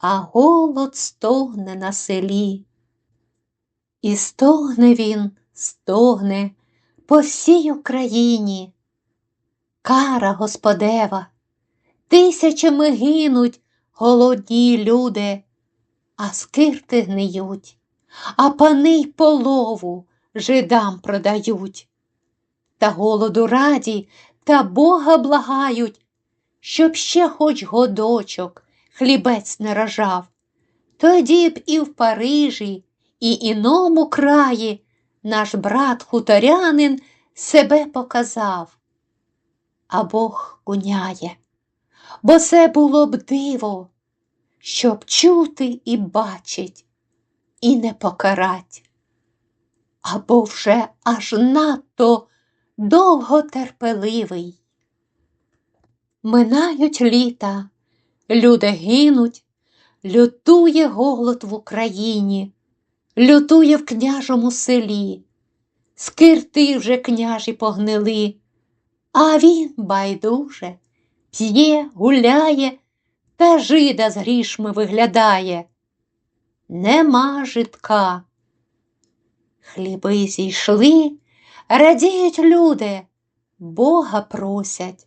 а голод стогне на селі. І стогне він, стогне по всій Україні. Кара Господева, тисячами гинуть голодні люди, а скирти гниють, а пани й полову жидам продають. Та голоду раді та Бога благають, щоб ще хоч годочок хлібець не рожав. Тоді б і в Парижі, і іному краї наш брат хуторянин себе показав. А Бог куняє, бо це було б диво, щоб чути і бачить, і не покарать. Або вже аж надто довготерпеливий. Минають літа, люди гинуть, лютує голод в Україні, лютує в княжому селі, скирти вже княжі погнили, а він байдуже п'є, гуляє та жида з грішми виглядає. Нема житка. Хліби зійшли, радіють люди, Бога просять.